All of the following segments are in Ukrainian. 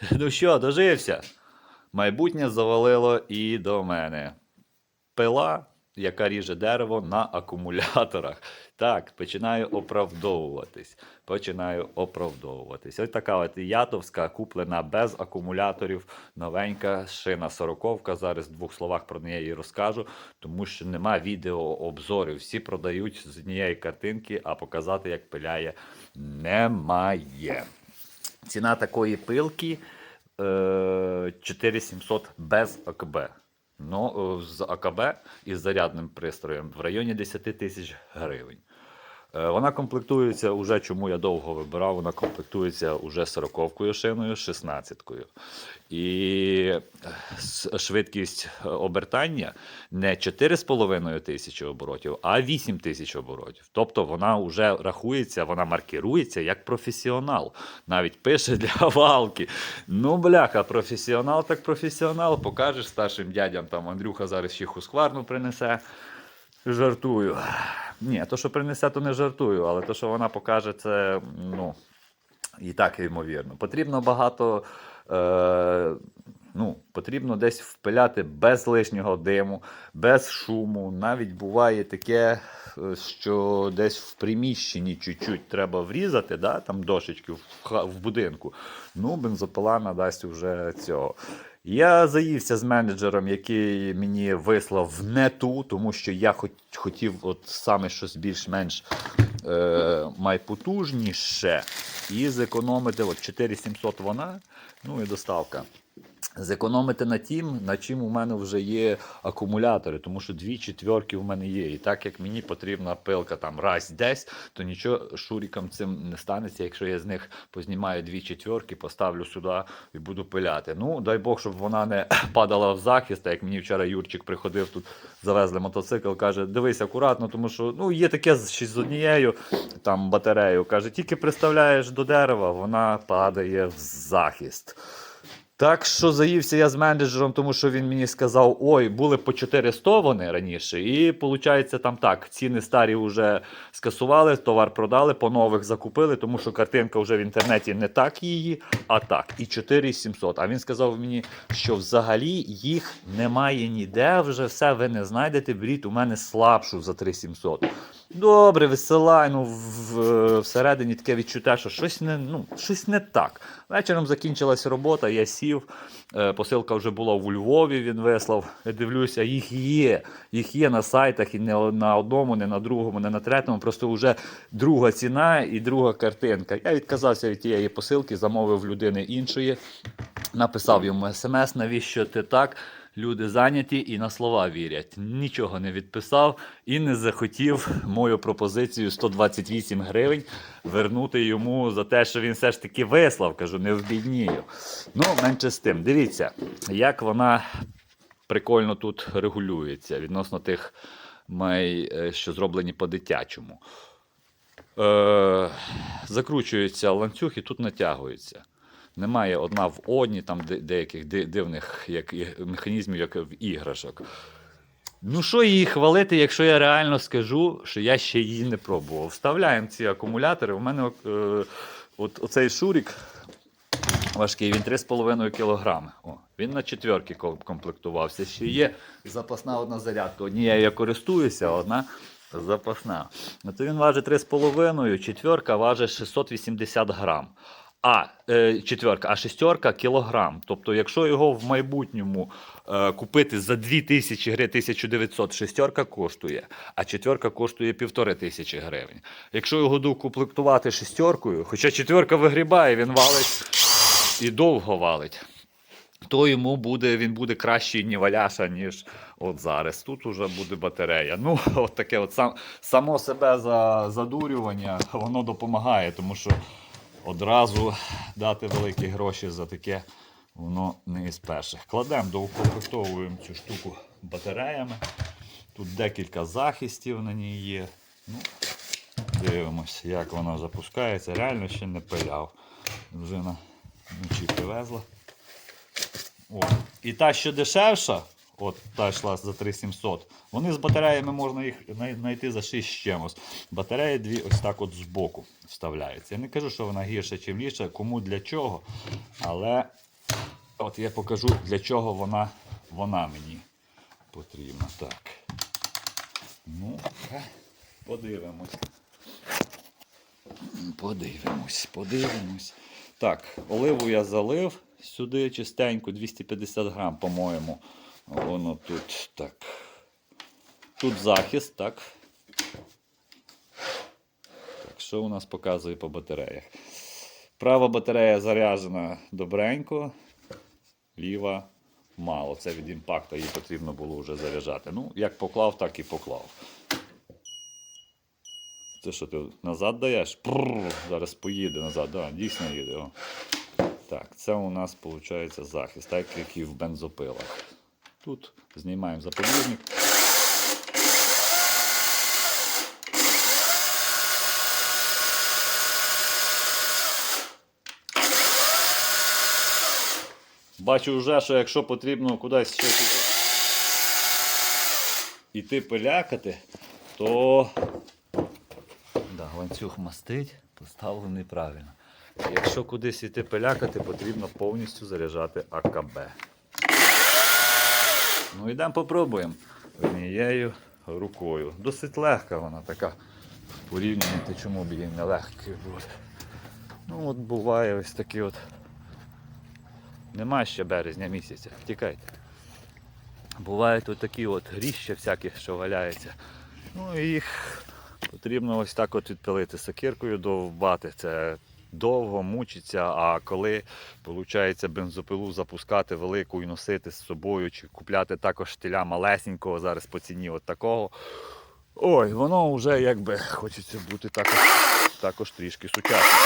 Ну що, дожився? Майбутнє завалило і до мене. Пила, яка ріже дерево на акумуляторах. Так, починаю оправдовуватись. Починаю оправдовуватись. Ось така от ятовська, куплена без акумуляторів, новенька шина сороковка. Зараз в двох словах про неї і розкажу, тому що нема відеообзорів. Всі продають з однієї картинки, а показати, як пиляє, немає. Ціна такої пилки е, 4700 без АКБ. Ну, е, з АКБ із зарядним пристроєм в районі 10 тисяч гривень. Е, Вона комплектується уже, чому я довго вибирав, вона комплектується уже 40-кою шиною, 16-кою. І е, швидкість е, обертання не 4,5 тисячі оборотів, а 8 тисяч оборотів. Тобто вона вже рахується, вона маркірується як професіонал. Навіть пише для валки. Ну, бляха, професіонал так професіонал. Покажеш старшим дядям, там Андрюха зараз ще хускварну принесе. Жартую. Ні, то, що принесе, то не жартую, але то, що вона покаже, це ну, і так ймовірно. Потрібно багато. Е, ну, потрібно десь впиляти без лишнього диму, без шуму. Навіть буває таке, е, що десь в приміщенні чуть-чуть треба врізати, да, там дошечки в, в будинку. Ну, бензопила надасть вже цього. Я заївся з менеджером, який мені вислав не ту, тому що я хот, хотів от саме щось більш-менш е, майпотужніше і зекономити от 4700 вона, ну і доставка. Зекономити на тім, на чим у мене вже є акумулятори, тому що дві четверки в мене є. І так як мені потрібна пилка там раз десь, то нічого шурікам цим не станеться, якщо я з них познімаю дві четверки, поставлю сюди і буду пиляти. Ну, дай Бог, щоб вона не падала в захист, як мені вчора Юрчик приходив тут, завезли мотоцикл, каже, дивись акуратно, тому що ну, є таке з- з однією там батареєю. Каже, тільки приставляєш до дерева, вона падає в захист. Так що заївся я з менеджером, тому що він мені сказав: ой, були по 400 вони раніше, і виходить там так. Ціни старі вже скасували, товар продали, по нових закупили, тому що картинка вже в інтернеті не так її, а так. І 4700. А він сказав мені, що взагалі їх немає ніде, вже все ви не знайдете. Беріть у мене слабшу за 3700. Добре, висилай. Ну, в, всередині таке відчуття, що щось не, ну, щось не так. Вечором закінчилась робота, я сів. е, Посилка вже була у Львові, він вислав. Я дивлюся, їх є. Їх є на сайтах і не на одному, не на другому, не на третьому. Просто вже друга ціна і друга картинка. Я відказався від тієї посилки, замовив людини іншої, написав йому смс, навіщо ти так. Люди зайняті і на слова вірять. Нічого не відписав і не захотів мою пропозицію 128 гривень вернути йому за те, що він все ж таки вислав. Кажу, не вбіднію. Ну, менше з тим. Дивіться, як вона прикольно тут регулюється відносно тих май, е, що зроблені по-дитячому. Е, закручується ланцюг і тут натягується. Немає одна в одні, там деяких дивних як, механізмів, як в іграшок. Ну, що її хвалити, якщо я реально скажу, що я ще її не пробував. Вставляємо ці акумулятори. У мене е, от, оцей шурік важкий, він 3,5 кг. О, він на четверки комплектувався. Ще є запасна одна зарядка. Однією я користуюся, одна запасна. То він важить 3,5, четверка важить 680 грам. А е, четверка, а шестерка кілограм. Тобто, якщо його в майбутньому е, купити за 2000 гривень, 1900, шестерка коштує, а четверка коштує півтори тисячі гривень. Якщо його докомплектувати шестеркою, хоча четверка вигрібає, він валить і довго валить. То йому буде, він буде кращий ні валяша, ніж от зараз. Тут уже буде батарея. Ну, от таке от сам, само себе за, задурювання, воно допомагає, тому що одразу дати великі гроші за таке, воно не із перших. Кладемо, доукомплектовуємо цю штуку батареями. Тут декілька захистів на ній є. Ну, дивимося, як воно запускається. Реально ще не пиляв. Дружина вночі привезла. О. І та, що дешевша, от та йшла за 3700, вони з батареями можна їх знайти за 6 з чимось. Батареї дві ось так от збоку вставляються. Я не кажу, що вона гірша чи ліпша, кому для чого, але От я покажу, для чого вона, вона мені потрібна. Так. Ну, подивимось. Подивимось, подивимось. Так, оливу я залив сюди чистенько, 250 грам, по-моєму. Воно тут так. Тут захист, так. Так, що у нас показує по батареях? Права батарея заряджена добренько, ліва мало. Це від імпакту її потрібно було вже заряджати. Ну, як поклав, так і поклав. Це що ти назад даєш? Прррр, зараз поїде назад. Да, дійсно їде. О. Так, це у нас виходить захист, так як і в бензопилах. Тут знімаємо запобіжник. Бачу вже, що якщо потрібно кудись ще іти- пилякати, то да, ланцюг мастить, поставлений правильно. Якщо кудись іти пилякати, потрібно повністю заряджати АКБ. Ну йдемо попробуємо однією рукою. Досить легка вона така. Порівняти, чому б їй не легкою буде. Ну от буває ось такі от. Нема ще березня місяця, тікайте. Бувають от такі от гріща всякі, що валяються. Ну їх потрібно ось так от відпилити сокиркою довбати. Це довго мучиться, а коли виходить бензопилу запускати велику і носити з собою, чи купляти також штиля малесенького зараз по ціні от такого. Ой, воно вже якби хочеться бути також, також трішки сучасним.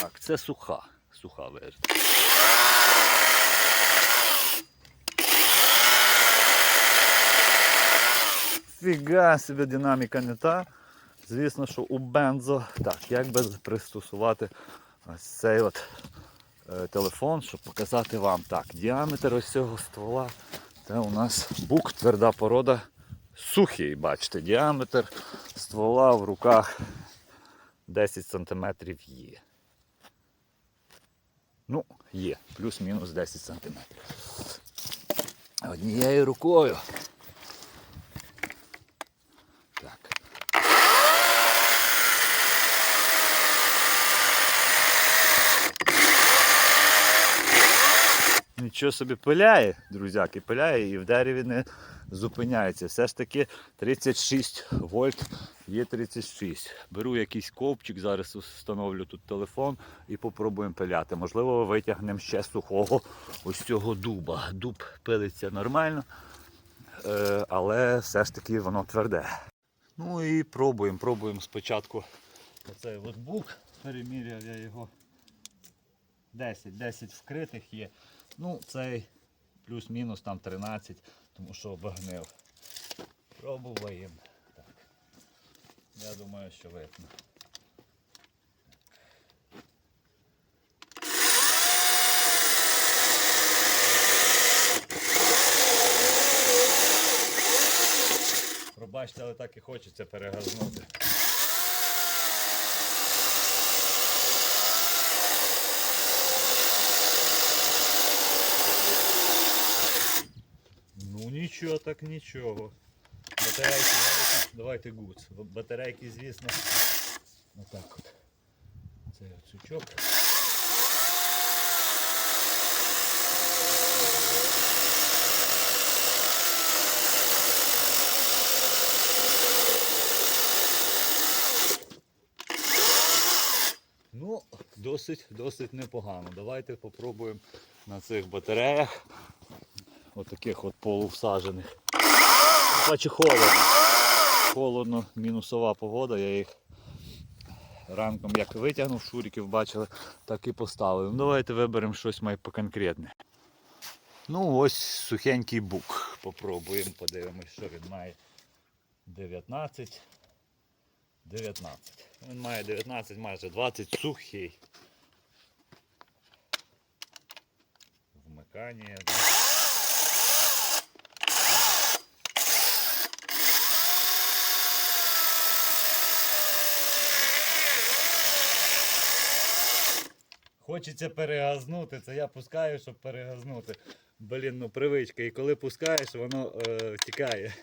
Так, це суха. Суха версія. Фіга собі динаміка не та. Звісно, що у бензо. Так, як би пристосувати ось цей от е, телефон, щоб показати вам. Так, діаметр ось цього ствола. Це у нас бук, тверда порода. Сухий, бачите, діаметр ствола в руках 10 см є. Ну, є, плюс-мінус 10 см. Однією рукою. Нічого собі пиляє, друзяки, пиляє і в дереві не зупиняється. Все ж таки 36 вольт є 36. Беру якийсь ковпчик, зараз встановлю тут телефон і попробуємо пиляти. Можливо, витягнемо ще сухого ось цього дуба. Дуб пилиться нормально, е, але все ж таки воно тверде. Ну і пробуємо, пробуємо спочатку оцей от. Переміряв я його 10, 10 вкритих є. Ну, цей плюс-мінус там 13, тому що обогнив. Пробуємо. Так. Я думаю, що видно. Пробачте, але так і хочеться перегазнути. Ну нічого, так нічого. Батарейки, давайте гуц. Батарейки, звісно, отак от. Це сучок. Ну, досить, досить непогано. Давайте попробуємо на цих батареях. Отаких от полувсажених. Бачу холодно. Холодно, мінусова погода, я їх ранком як витягнув, шуриків бачили, так і поставив. Ну, давайте виберемо щось май поконкретне. Ну ось сухенький бук. Попробуємо, подивимось, що він має 19. 19. Він має 19, майже 20 сухий. Вмикання. Хочеться перегазнути, це я пускаю, щоб перегазнути. Блін, ну привичка. І коли пускаєш, воно е, тікає.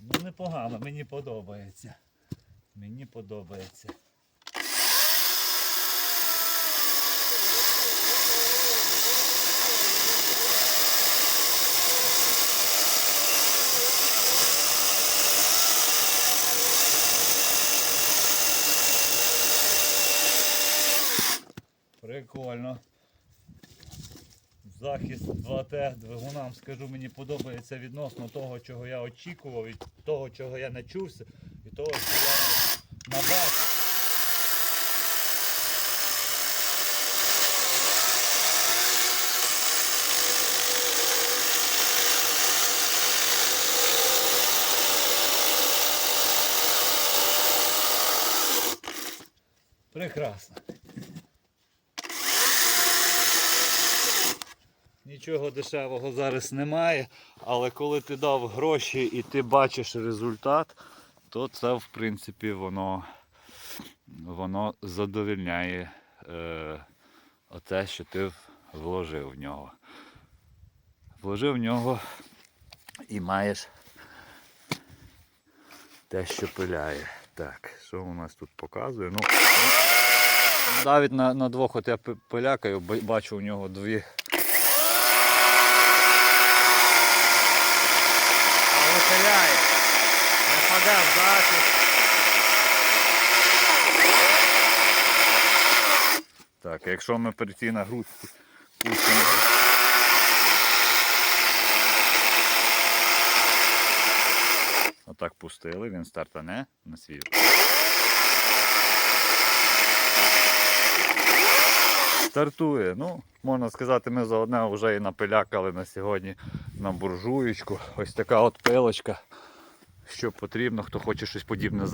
Ну непогано, мені подобається. Мені подобається. Прикольно. Захист 2Т двигунам, скажу, мені подобається відносно того, чого я очікував, і того, чого я начувся, і того, що я набачив. Прекрасно. Нічого дешевого зараз немає, але коли ти дав гроші і ти бачиш результат, то це в принципі воно, воно задовільняє е, оте, що ти вложив в нього. Вложив в нього і маєш те, що пиляє. Так, що у нас тут показує? Ну, навіть на, на двох от я пилякаю, бачу у нього дві Але пиляє. Не паде в захист. Так, якщо ми при цій нагрузці пустимо. Отак пустили, він стартане на свій. Стартує. Ну, можна сказати, ми заодне вже і напилякали на сьогодні на буржуєчку. Ось така от пилочка. Що потрібно, хто хоче щось подібне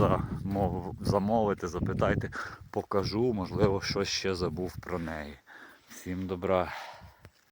замовити, запитайте, покажу, можливо, щось ще забув про неї. Всім добра.